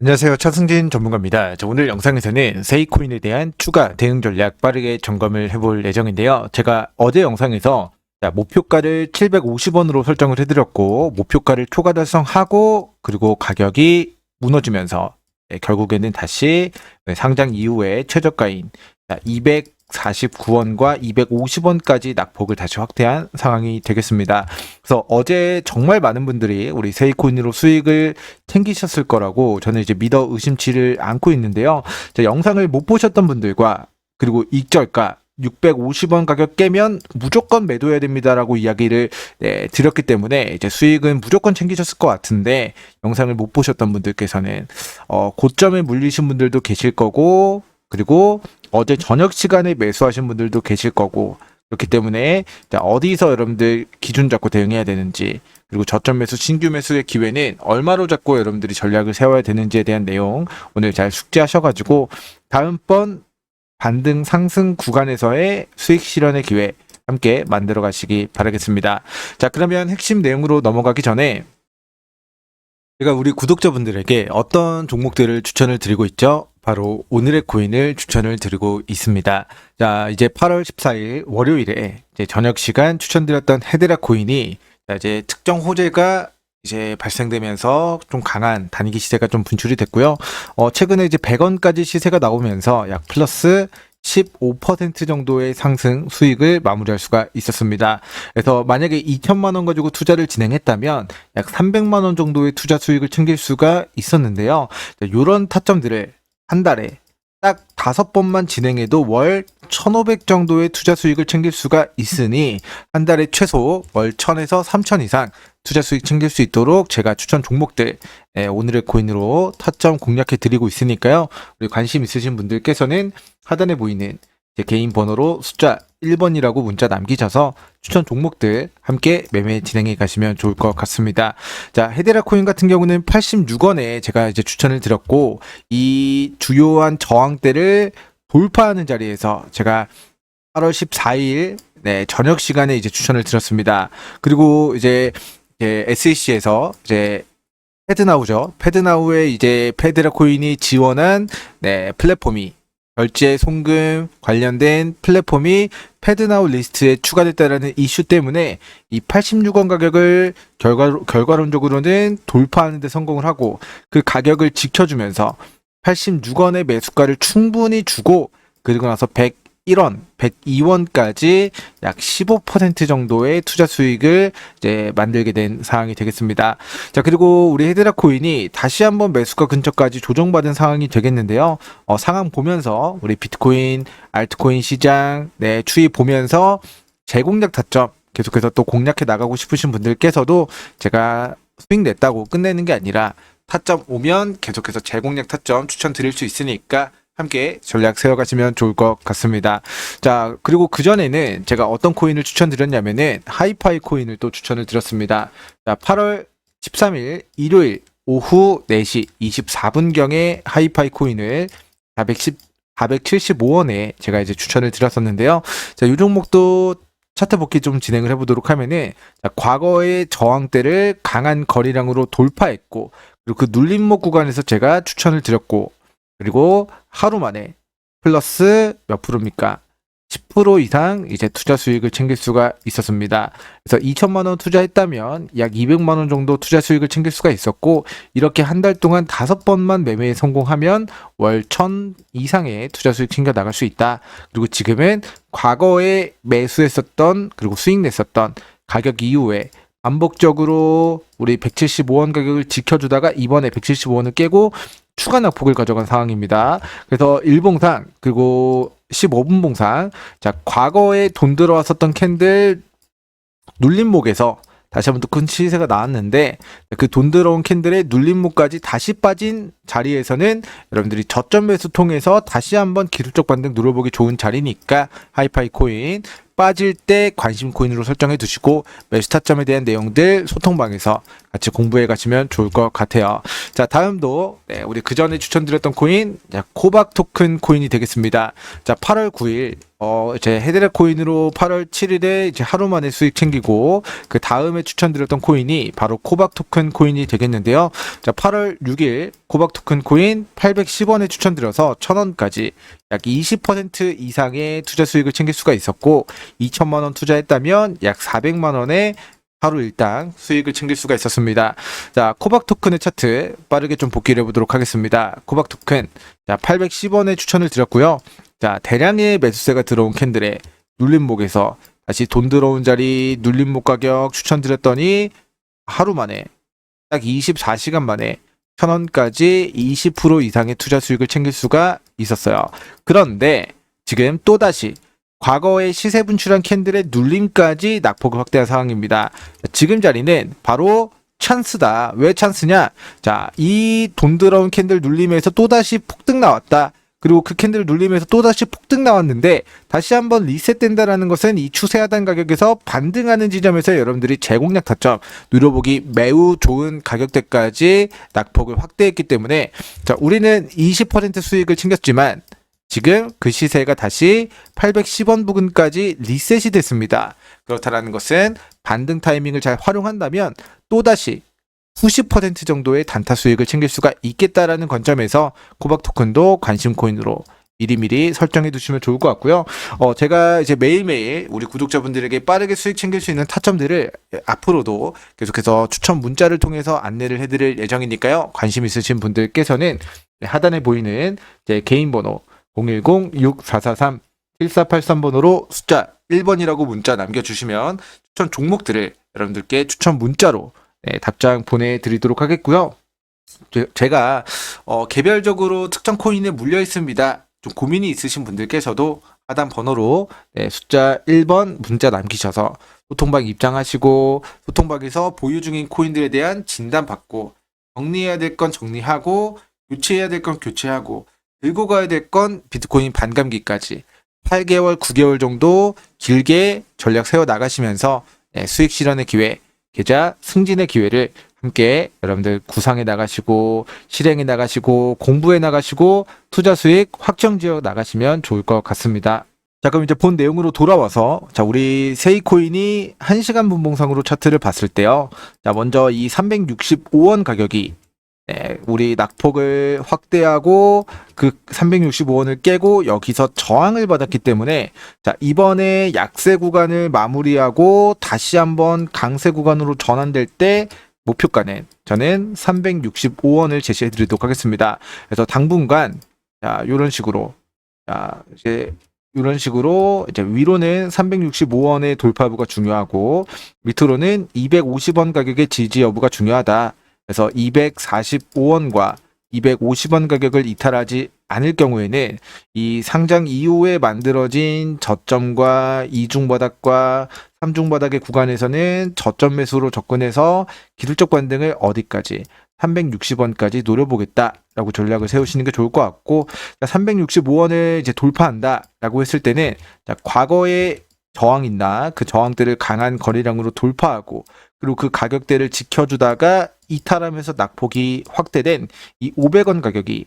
안녕하세요. 차승진 전문가입니다. 자, 오늘 영상에서는 세이코인에 대한 추가 대응 전략 빠르게 점검을 해볼 예정인데요. 제가 어제 영상에서 자, 목표가를 750원으로 설정을 해드렸고 목표가를 초과 달성하고 그리고 가격이 무너지면서 네, 결국에는 다시 상장 이후에 최저가인 249원과 250원까지 낙폭을 다시 확대한 상황이 되겠습니다. 그래서 어제 정말 많은 분들이 우리 세이코인으로 수익을 챙기셨을 거라고 저는 이제 믿어 의심치를 않고 있는데요. 자, 영상을 못 보셨던 분들과 그리고 익절가 650원 가격 깨면 무조건 매도해야 됩니다라고 이야기를 네, 드렸기 때문에 이제 수익은 무조건 챙기셨을 것 같은데 영상을 못 보셨던 분들께서는 어, 고점에 물리신 분들도 계실 거고 그리고 어제 저녁 시간에 매수하신 분들도 계실 거고 그렇기 때문에 자, 어디서 여러분들 기준 잡고 대응해야 되는지 그리고 저점 매수 신규 매수의 기회는 얼마로 잡고 여러분들이 전략을 세워야 되는지에 대한 내용 오늘 잘 숙지하셔가지고 다음번 반등 상승 구간에서의 수익 실현의 기회 함께 만들어 가시기 바라겠습니다. 자, 그러면 핵심 내용으로 넘어가기 전에 제가 우리 구독자분들에게 어떤 종목들을 추천을 드리고 있죠? 바로 오늘의 코인을 추천을 드리고 있습니다. 자, 이제 8월 14일 월요일에 이제 저녁 시간 추천드렸던 헤드라 코인이 자, 이제 특정 호재가 이제 발생되면서 좀 강한 단기 시세가 좀 분출이 됐고요. 어, 최근에 이제 100원까지 시세가 나오면서 약 플러스 15% 정도의 상승 수익을 마무리할 수가 있었습니다. 그래서 만약에 2천만 원 가지고 투자를 진행했다면 약 300만 원 정도의 투자 수익을 챙길 수가 있었는데요. 이런 타점들을 한 달에 딱 다섯 번만 진행해도 월 1,500 정도의 투자 수익을 챙길 수가 있으니 한 달에 최소 월 1,000에서 3,000 이상 투자 수익 챙길 수 있도록 제가 추천 종목들 예, 오늘의 코인으로 타점 공략해 드리고 있으니까요. 우리 관심 있으신 분들께서는 하단에 보이는 제 개인 번호로 숫자 1번이라고 문자 남기셔서 추천 종목들 함께 매매 진행해 가시면 좋을 것 같습니다. 자, 헤데라 코인 같은 경우는 86원에 제가 이제 추천을 드렸고 이 주요한 저항대를 돌파하는 자리에서 제가 8월 14일 네, 저녁 시간에 이제 추천을 드렸습니다. 그리고 이제 이제 SEC에서 이제 패드나우죠. 패드나우에 이제 패드라 코인이 지원한 네, 플랫폼이 결제 송금 관련된 플랫폼이 패드나우 리스트에 추가됐다라는 이슈 때문에 이 86원 가격을 결과, 결과론적으로는 돌파하는 데 성공을 하고 그 가격을 지켜주면서 86원의 매수가를 충분히 주고 그리고 나서 101원, 102원까지 약 15% 정도의 투자 수익을 이제 만들게 된 상황이 되겠습니다. 자, 그리고 우리 헤드라 코인이 다시 한번 매수가 근처까지 조정받은 상황이 되겠는데요. 어, 상황 보면서 우리 비트코인, 알트코인 시장, 네, 추이 보면서 재공략 타점 계속해서 또 공략해 나가고 싶으신 분들께서도 제가 수익 냈다고 끝내는 게 아니라 타점 오면 계속해서 재공략 타점 추천드릴 수 있으니까 함께 전략 세워가시면 좋을 것 같습니다. 자, 그리고 그전에는 제가 어떤 코인을 추천드렸냐면은 하이파이 코인을 또 추천을 드렸습니다. 자, 8월 13일 일요일 오후 4시 24분경에 하이파이 코인을 410, 475원에 제가 이제 추천을 드렸었는데요. 자, 이 종목도 차트 복귀 좀 진행을 해보도록 하면은 자, 과거의 저항대를 강한 거래량으로 돌파했고 그리고 그 눌림목 구간에서 제가 추천을 드렸고 그리고 하루 만에 플러스 몇 프로입니까? 10% 이상 이제 투자 수익을 챙길 수가 있었습니다. 그래서 2천만 원 투자했다면 약 200만 원 정도 투자 수익을 챙길 수가 있었고 이렇게 한 달 동안 다섯 번만 매매에 성공하면 월1000 이상의 투자 수익 챙겨 나갈 수 있다. 그리고 지금은 과거에 매수했었던 그리고 수익 냈었던 가격 이후에 반복적으로 우리 175원 가격을 지켜주다가 이번에 175원을 깨고 추가 낙폭을 가져간 상황입니다. 그래서 일봉상 그리고 15분 봉상 자 과거에 돈 들어왔었던 캔들 눌림목에서 다시 한번 또 큰 시세가 나왔는데 그 돈 들어온 캔들의 눌림목까지 다시 빠진 자리에서는 여러분들이 저점 매수 통해서 다시 한번 기술적 반등 눌러보기 좋은 자리니까 하이파이 코인 빠질 때 관심 코인으로 설정해 두시고 매수 타점에 대한 내용들 소통방에서 같이 공부해 가시면 좋을 것 같아요. 자, 다음도 네, 우리 그 전에 추천드렸던 코인 자, 코박 토큰 코인이 되겠습니다. 자, 8월 9일 어, 이제 헤드렛 코인으로 8월 7일에 이제 하루 만에 수익 챙기고 그 다음에 추천드렸던 코인이 바로 코박 토큰 코인이 되겠는데요. 자, 8월 6일 코박 토큰 코인 810원에 추천드려서 1000원까지 약 20% 이상의 투자 수익을 챙길 수가 있었고 2천만 원 투자했다면 약 400만 원의 하루 일당 수익을 챙길 수가 있었습니다. 자, 코박 토큰의 차트 빠르게 좀 복기를 해보도록 하겠습니다. 코박 토큰 자, 810원에 추천을 드렸고요. 자, 대량의 매수세가 들어온 캔들의 눌림목에서 다시 돈 들어온 자리 눌림목 가격 추천드렸더니 하루 만에 딱 24시간 만에 천 원까지 20% 이상의 투자 수익을 챙길 수가 있었어요. 그런데 지금 또다시 과거의 시세 분출한 캔들의 눌림까지 낙폭을 확대한 상황입니다. 지금 자리는 바로 찬스다. 왜 찬스냐? 자, 이 돈 들어온 캔들 눌림에서 또다시 폭등 나왔다. 그리고 그 캔들 눌림에서 또다시 폭등 나왔는데 다시 한번 리셋된다라는 것은 이 추세 하단 가격에서 반등하는 지점에서 여러분들이 제공량 타점 누려보기 매우 좋은 가격대까지 낙폭을 확대했기 때문에 자 우리는 20% 수익을 챙겼지만 지금 그 시세가 다시 810원 부근까지 리셋이 됐습니다. 그렇다라는 것은 반등 타이밍을 잘 활용한다면 또다시 90% 정도의 단타 수익을 챙길 수가 있겠다라는 관점에서 코박 토큰도 관심 코인으로 미리미리 설정해 두시면 좋을 것 같고요. 어, 제가 이제 매일매일 우리 구독자분들에게 빠르게 수익 챙길 수 있는 타점들을 앞으로도 계속해서 추천 문자를 통해서 안내를 해드릴 예정이니까요. 관심 있으신 분들께서는 하단에 보이는 제 개인 번호 010-6443-7483번호로 숫자 1번이라고 문자 남겨주시면 추천 종목들을 여러분들께 추천 문자로 네, 답장 보내드리도록 하겠고요. 제- 제가 어, 개별적으로 특정 코인에 물려 있습니다. 좀 고민이 있으신 분들께서도 하단 번호로 네, 숫자 1번 문자 남기셔서 소통방 입장하시고 소통방에서 보유 중인 코인들에 대한 진단 받고 정리해야 될 건 정리하고 교체해야 될 건 교체하고 들고 가야 될 건 비트코인 반감기까지 8개월, 9개월 정도 길게 전략 세워 나가시면서 네, 수익 실현의 기회, 계좌 승진의 기회를 함께 여러분들 구상해 나가시고 실행해 나가시고 공부해 나가시고 투자 수익 확정 지역 나가시면 좋을 것 같습니다. 자 그럼 이제 본 내용으로 돌아와서 자 우리 세이코인이 1시간 분봉상으로 차트를 봤을 때요. 자 먼저 이 365원 가격이 네, 우리 낙폭을 확대하고 그 365원을 깨고 여기서 저항을 받았기 때문에 자 이번에 약세 구간을 마무리하고 다시 한번 강세 구간으로 전환될 때 목표가는 저는 365원을 제시해 드리도록 하겠습니다. 그래서 당분간 자 이런 식으로 자 이제 이런 식으로 이제 위로는 365원의 돌파부가 중요하고 밑으로는 250원 가격의 지지 여부가 중요하다. 그래서 245원과 250원 가격을 이탈하지 않을 경우에는 이 상장 이후에 만들어진 저점과 이중 바닥과 삼중 바닥의 구간에서는 저점 매수로 접근해서 기술적 반등을 어디까지 360원까지 노려보겠다라고 전략을 세우시는 게 좋을 것 같고 365원을 이제 돌파한다라고 했을 때는 자, 과거에 저항 있나 그 저항대를 강한 거래량으로 돌파하고 그리고 그 가격대를 지켜주다가 이탈하면서 낙폭이 확대된 이 500원 가격이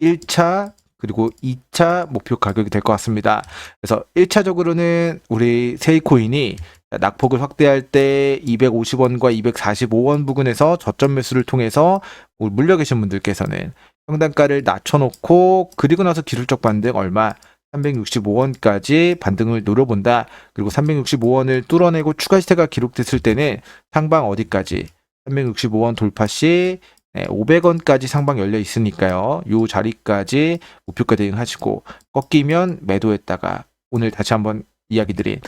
1차 그리고 2차 목표 가격이 될 것 같습니다. 그래서 1차적으로는 우리 세이코인이 낙폭을 확대할 때 250원과 245원 부근에서 저점 매수를 통해서 물려 계신 분들께서는 평단가를 낮춰놓고 그리고 나서 기술적 반등 얼마 365원까지 반등을 노려본다. 그리고 365원을 뚫어내고 추가 시세가 기록됐을 때는 상방 어디까지 365원 돌파 시 500원까지 상방 열려 있으니까요. 요 자리까지 목표가 대응하시고 꺾이면 매도했다가 오늘 다시 한번 이야기 드린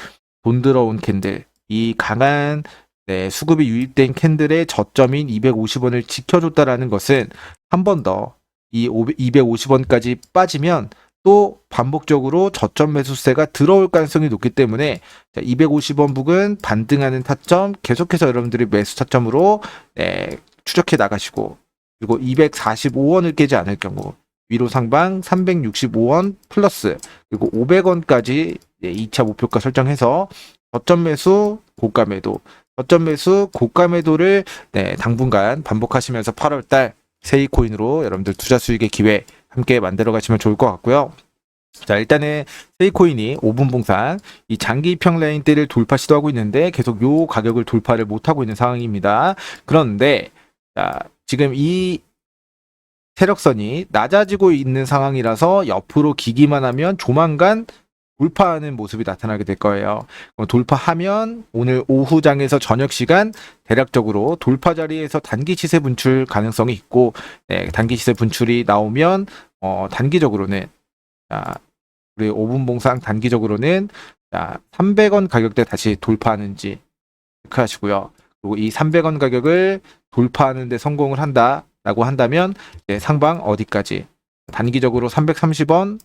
돈 들어온 캔들 이 강한 네, 수급이 유입된 캔들의 저점인 250원을 지켜줬다라는 것은 한 번 더 이 250원까지 빠지면 또 반복적으로 저점 매수세가 들어올 가능성이 높기 때문에 250원 부근 반등하는 타점 계속해서 여러분들이 매수 타점으로 네, 추적해 나가시고 그리고 245원을 깨지 않을 경우 위로 상방 365원 플러스 그리고 500원까지 2차 목표가 설정해서 저점 매수 고가 매도. 저점 매수 고가 매도를 네, 당분간 반복하시면서 8월달 세이코인으로 여러분들 투자 수익의 기회 함께 만들어 가시면 좋을 것 같고요. 자, 일단은 세이코인이 5분 봉상 이 장기 평 라인대를 돌파 시도하고 있는데 계속 요 가격을 돌파를 못 하고 있는 상황입니다. 그런데 자, 지금 이 세력선이 낮아지고 있는 상황이라서 옆으로 기기만 하면 조만간 돌파하는 모습이 나타나게 될 거예요. 돌파하면 오늘 오후장에서 저녁 시간 대략적으로 돌파 자리에서 단기 시세 분출 가능성이 있고 네, 단기 시세 분출이 나오면 어, 단기적으로는 자, 우리 5분 봉상 단기적으로는 자, 300원 가격대 다시 돌파하는지 체크하시고요. 그리고 이 300원 가격을 돌파하는 데 성공을 한다라고 한다면 이제 상방 어디까지 단기적으로 330원,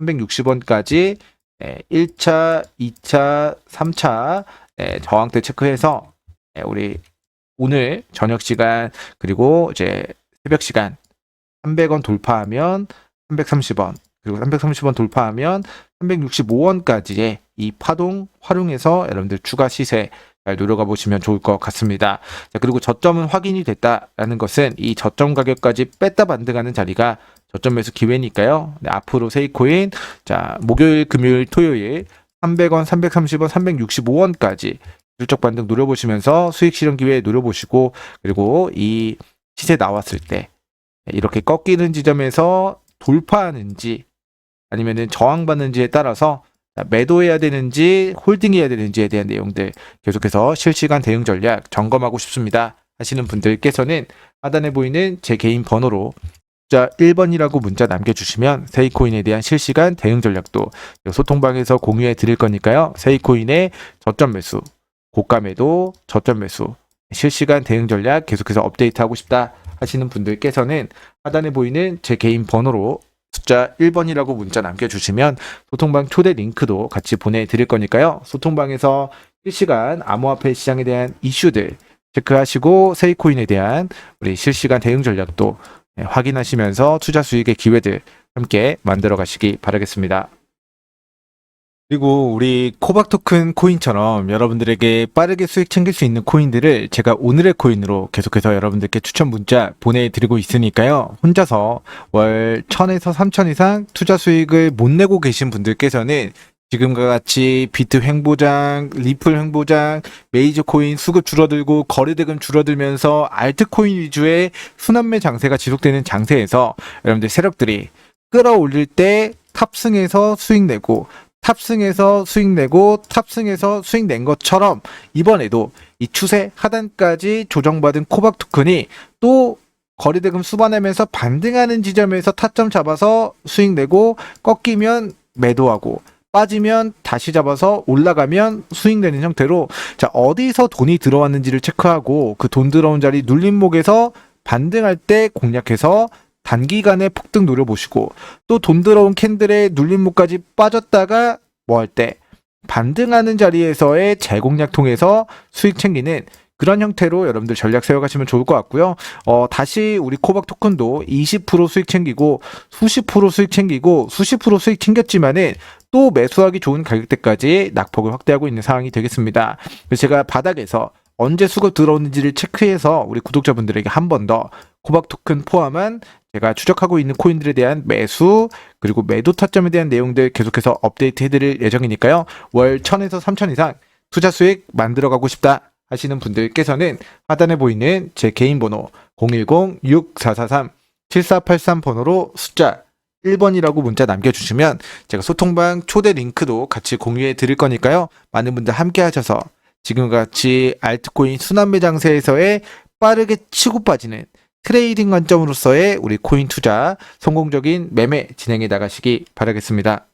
360원까지 1차, 2차, 3차 저항대 체크해서 예, 우리 오늘 저녁 시간 그리고 이제 새벽 시간 300원 돌파하면 330원 그리고 330원 돌파하면 365원까지의 이 파동 활용해서 여러분들 추가 시세 잘 노려가 보시면 좋을 것 같습니다. 자, 그리고 저점은 확인이 됐다라는 것은 이 저점 가격까지 뺐다 반등하는 자리가 저점 매수 기회니까요. 네, 앞으로 세이코인 자 목요일, 금요일, 토요일 300원, 330원, 365원까지 실적 반등 노려보시면서 수익 실현 기회 노려보시고 그리고 이 시세 나왔을 때 이렇게 꺾이는 지점에서 돌파하는지 아니면은 저항받는지에 따라서 매도해야 되는지 홀딩해야 되는지에 대한 내용들 계속해서 실시간 대응 전략 점검하고 싶습니다 하시는 분들께서는 하단에 보이는 제 개인 번호로 숫 자 1번이라고 문자 남겨주시면 세이코인에 대한 실시간 대응 전략도 소통방에서 공유해 드릴 거니까요 세이코인의 저점 매수 고가 매도 저점 매수 실시간 대응 전략 계속해서 업데이트하고 싶다 하시는 분들께서는 하단에 보이는 제 개인 번호로 숫자 1번이라고 문자 남겨주시면 소통방 초대 링크도 같이 보내드릴 거니까요. 소통방에서 실시간 암호화폐 시장에 대한 이슈들 체크하시고 세이코인에 대한 우리 실시간 대응 전략도 네, 확인하시면서 투자 수익의 기회들 함께 만들어 가시기 바라겠습니다. 그리고 우리 코박 토큰 코인처럼 여러분들에게 빠르게 수익 챙길 수 있는 코인들을 제가 오늘의 코인으로 계속해서 여러분들께 추천 문자 보내드리고 있으니까요. 혼자서 월 1000에서 3000 이상 투자 수익을 못 내고 계신 분들께서는 지금과 같이 비트 횡보장, 리플 횡보장, 메이저 코인 수급 줄어들고 거래대금 줄어들면서 알트코인 위주의 순환매 장세가 지속되는 장세에서 여러분들 세력들이 끌어올릴 때 탑승해서 수익 내고 탑승해서 수익 내고 탑승해서 수익 낸 것처럼 이번에도 이 추세 하단까지 조정받은 코박 토큰이 또 거래대금 수반하면서 반등하는 지점에서 타점 잡아서 수익 내고 꺾이면 매도하고 빠지면 다시 잡아서 올라가면 수익 내는 형태로 자 어디서 돈이 들어왔는지를 체크하고 그 돈 들어온 자리 눌림목에서 반등할 때 공략해서 단기간에 폭등 노려보시고 또 돈 들어온 캔들의 눌림목까지 빠졌다가 뭐 할 때 반등하는 자리에서의 재공략 통해서 수익 챙기는 그런 형태로 여러분들 전략 세워가시면 좋을 것 같고요. 어, 다시 우리 코박 토큰도 20% 수익 챙기고 수십 프로 수익 챙기고 수십 프로 수익 챙겼지만은 또 매수하기 좋은 가격대까지 낙폭을 확대하고 있는 상황이 되겠습니다. 제가 바닥에서 언제 수급 들어오는지를 체크해서 우리 구독자분들에게 한 번 더 코박 토큰 포함한 제가 추적하고 있는 코인들에 대한 매수 그리고 매도 타점에 대한 내용들 계속해서 업데이트 해드릴 예정이니까요. 월 1000에서 3000 이상 투자 수익 만들어가고 싶다 하시는 분들께서는 하단에 보이는 제 개인 번호 010-6443-7483 번호로 숫자 1번이라고 문자 남겨주시면 제가 소통방 초대 링크도 같이 공유해 드릴 거니까요. 많은 분들 함께 하셔서 지금과 같이 알트코인 순환매 장세에서의 빠르게 치고 빠지는 트레이딩 관점으로서의 우리 코인 투자 성공적인 매매 진행해 나가시기 바라겠습니다.